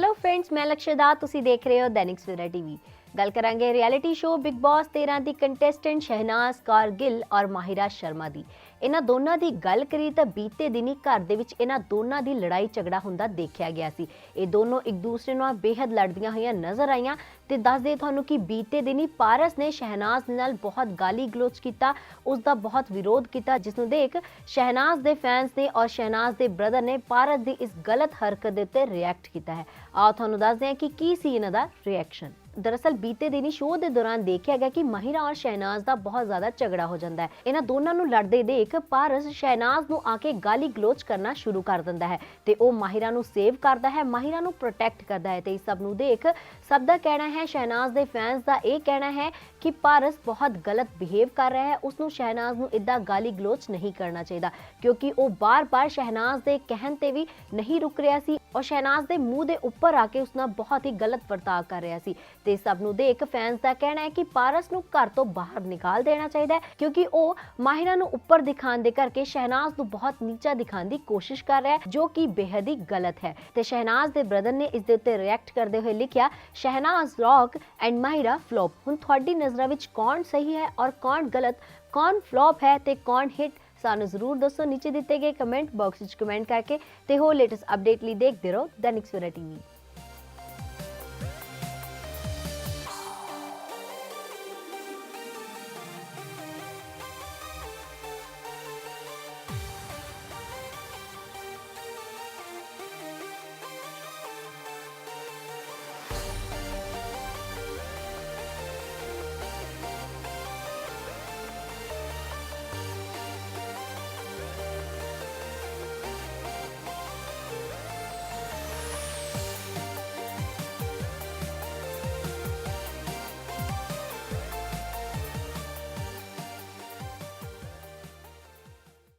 Hello friends ਮੈਂ ਲਕਸ਼ਦਾ ਤੁਸੀਂ ਦੇਖ ਰਹੇ ਹੋ ਦੈਨਿਕ ਸਵੇਰਾ ਟੀਵੀ। ਗੱਲ ਕਰਾਂਗੇ ਰਿਐਲਿਟੀ ਸ਼ੋਅ ਬਿਗ ਬਾਸ 13 ਦੀ ਕੰਟੈਸਟੈਂਟ ਸ਼ਹਿਨਾਜ਼ ਕੌਰ ਗਿੱਲ ਔਰ ਮਾਹਿਰਾ ਸ਼ਰਮਾ ਦੀ। ਇਹਨਾਂ ਦੋਨਾਂ ਦੀ ਗੱਲ ਕਰੀ ਤਾਂ ਬੀਤੇ ਦਿਨੀ ਘਰ ਦੇ ਵਿੱਚ ਇਹਨਾਂ ਦੋਨਾਂ ਦੀ ਲੜਾਈ ਝਗੜਾ ਹੁੰਦਾ ਦੇਖਿਆ ਗਿਆ ਸੀ। ਇਹ ਦੋਨੋਂ ਇੱਕ ਦੂਸਰੇ ਨਾਲ ਬੇਹੱਦ ਲੜਦੀਆਂ ਹੋਈਆਂ ਨਜ਼ਰ ਆਈਆਂ ਤੇ ਦੱਸ ਦੇ ਤੁਹਾਨੂੰ ਕਿ ਬੀਤੇ ਦਿਨੀ ਪਾਰਸ ਨੇ ਸ਼ਹਿਨਾਜ਼ ਦੇ ਨਾਲ ਬਹੁਤ ਗਾਲੀ ਗਲੋਚ ਕੀਤਾ, ਉਸ ਦਾ ਬਹੁਤ ਵਿਰੋਧ ਕੀਤਾ, ਜਿਸ ਨੂੰ ਦੇਖ ਸ਼ਹਿਨਾਜ਼ ਦੇ ਫੈਨਸ ਨੇ ਔਰ ਸ਼ਹਿਨਾਜ਼ ਦੇ ਬ੍ਰਦਰ ਨੇ ਪਾਰਸ ਦੀ ਇਸ ਗਲਤ ਹਰਕਤ ਦੇ ਉੱਤੇ ਰਿਐਕਟ ਕੀਤਾ ਹੈ। ਆਓ ਤੁਹਾਨੂੰ ਦੱਸਦੇ ਹਾਂ ਕਿ ਕੀ ਸੀ ਇਹਨਾਂ ਦਾ ਰਿਐਕਸ਼ਨ ਦਰਅਸਲ ਬੀਤੇ ਦਿਨੀ ਸ਼ੋਅ ਦੇ ਦੌਰਾਨ ਦੇਖਿਆ ਗਿਆ ਕਿ ਮਹਿਰਾ ਔਰ ਸ਼ਹਿਨਾਜ਼ ਦਾ ਬਹੁਤ ਜ਼ਿਆਦਾ ਝਗੜਾ ਹੋ ਜਾਂਦਾ ਹੈ। ਇਹਨਾਂ ਦੋਨਾਂ ਨੂੰ ਲੜਦੇ ਦੇਖ ਪਾਰਸ ਸ਼ਹਿਨਾਜ਼ ਨੂੰ ਆ ਕੇ ਗਾਲੀ ਗਲੋਚ ਕਰਨਾ ਸ਼ੁਰੂ ਕਰ ਦਿੰਦਾ ਹੈ ਤੇ ਉਹ ਮਾਹਿਰਾ ਨੂੰ ਸੇਵ ਕਰਦਾ ਹੈ, ਮਾਹਿਰਾ ਨੂੰ ਪ੍ਰੋਟੈਕਟ ਕਰਦਾ ਹੈ ਤੇ ਇਸ ਸਭ ਨੂੰ ਦੇਖ ਸਭ ਦਾ ਕਹਿਣਾ ਹੈ, ਸ਼ਹਿਨਾਜ਼ ਦੇ ਫੈਨਸ ਦਾ ਇਹ ਕਹਿਣਾ ਹੈ ਕਿ ਪਾਰਸ ਬਹੁਤ ਗਲਤ ਬਿਹੇਵ ਕਰ ਰਿਹਾ ਹੈ ਉਸ ਨੂੰ ਸ਼ਹਿਨਾਜ਼ ਨੂੰ ਇਦਾਂ ਗਾਲੀ ਗਲੋਚ ਨਹੀਂ ਕਰਨਾ ਚਾਹੀਦਾ ਕਿਉਂਕਿ ਉਹ ਬਾਰ-ਬਾਰ ਸ਼ਹਿਨਾਜ਼ ਦੇ ਕਹਿਣ ਤੇ ਵੀ ਨਹੀਂ ਰੁਕ ਰਿਹਾ ਸੀ। ਔਰ ਸ਼ਹਿਨਾਜ਼ ਦੇ ਮੂੰਹ ਦੇ ਉੱਪਰ ਆ ਕੇ ਉਸ ਨਾਲ ਬਹੁਤ ਹੀ ਗਲਤ ਵਰਤਾਅ ਕਰ ਰਿਹਾ ਸੀ। ਤੇ ਸਭ ਨੂੰ ਦੇਖ ਫੈਨਸ ਦਾ ਕਹਿਣਾ ਹੈ ਕਿ ਪਾਰਸ ਨੂੰ ਘਰ ਤੋਂ ਬਾਹਰ ਨਿਕਾਲ ਦੇਣਾ ਚਾਹੀਦਾ ਹੈ, ਕਿਉਂਕਿ ਉਹ ਮਾਹਿਰਾ ਨੂੰ ਉੱਪਰ ਦਿਖਾਉਣ ਦੇ ਕਰਕੇ ਸ਼ਹਿਨਾਜ਼ ਨੂੰ ਬਹੁਤ ਨੀਚਾ ਦਿਖਾਉਣ ਦੀ ਕੋਸ਼ਿਸ਼ ਕਰ ਰਿਹਾ ਹੈ, ਜੋ ਕਿ ਬੇਹੱਦ ਹੀ ਗਲਤ ਹੈ। ਤੇ ਸ਼ਹਿਨਾਜ਼ ਦੇ ਬ੍ਰਦਰ ਨੇ ਇਸ ਦੇ ਉੱਤੇ ਰਿਐਕਟ ਕਰਦੇ ਹੋਏ ਲਿਖਿਆ, Shehnaaz rock and Mahira flop ਹੁਣ ਤੁਹਾਡੀ ਨਜ਼ਰਾਂ ਵਿੱਚ ਕੌਣ ਸਹੀ ਹੈ ਔਰ ਕੌਣ ਗਲਤ, ਕੌਣ ਫਲੋਪ ਹੈ ਤੇ ਕੌਣ ਹਿੱਟ ਸਾਨੂੰ ਜ਼ਰੂਰ ਦੱਸੋ ਨੀਚੇ ਦਿੱਤੇ ਗਏ ਕਮੈਂਟ ਬਾਕਸ ਵਿੱਚ ਕਮੈਂਟ ਕਰਕੇ ਤੇ ਹੋਰ ਲੇਟੈਸਟ ਅਪਡੇਟ ਲਈ ਦੇਖਦੇ ਰਹੋ Dainik Savera TV.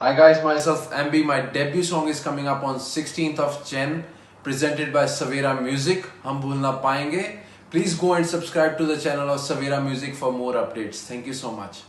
Hi guys, myself MB. My debut song is coming up on 16th of Jan, presented by Savera Music. हम भूल ना पाएंगे. Please go and subscribe to the channel of Savera Music for more updates. Thank you so much.